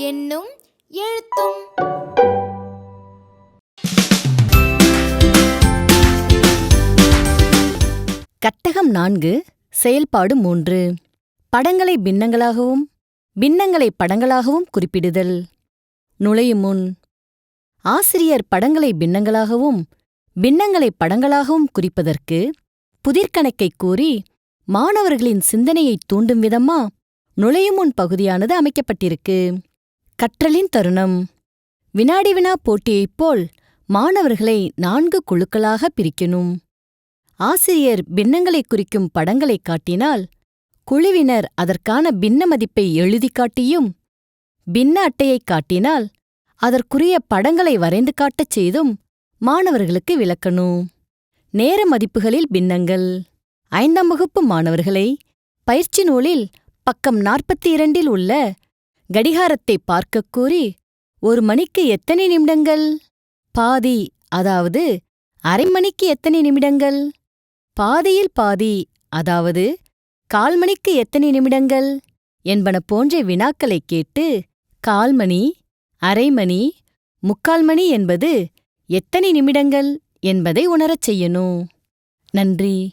என்னும் எழுத்தும். கட்டகம் நான்கு செயல்பாடு மூன்று. படங்களை பின்னங்களாகவும் பின்னங்களை படங்களாகவும் குறிப்பிடுதல். நுழையும் முன். ஆசிரியர் படங்களை பின்னங்களாகவும் பின்னங்களை படங்களாகவும் குறிப்பதற்கு புதிர்கணக்கை கூறி மாணவர்களின் சிந்தனையைத் தூண்டும் விதமா நுழையும் முன் பகுதியானது அமைக்கப்பட்டிருக்கு. கற்றலின் தருணம். வினாடி வினா போட்டியைப் போல் மாணவர்களை நான்கு குழுக்களாக பிரிக்கணும். ஆசிரியர் பின்னங்களை குறிக்கும் படங்களைக் காட்டினால் குழுவினர் அதற்கான பின்ன மதிப்பை எழுதி காட்டியும் பின்ன அட்டையைக் காட்டினால் அதற்குரிய படங்களை வரைந்து காட்டச் செய்தும் மாணவர்களுக்கு விளக்கணும். நேர மதிப்புகளில் பின்னங்கள். ஐந்தாம் வகுப்பு மாணவர்களை பயிற்சி நூலில் பக்கம் நாற்பத்தி இரண்டில் உள்ள கடிகாரத்தை பார்க்கக் கூறி ஒரு மணிக்கு எத்தனை நிமிடங்கள்? பாதி அதாவது அரை மணிக்கு எத்தனை நிமிடங்கள்? பாதியில் பாதி அதாவது கால் மணிக்கு எத்தனை நிமிடங்கள்? என்பன போன்ற வினாக்களைக் கேட்டு கால் மணி அரை மணி முக்கால் மணி என்பது எத்தனை நிமிடங்கள் என்பதை உணரச் செய்யணும். நன்றி.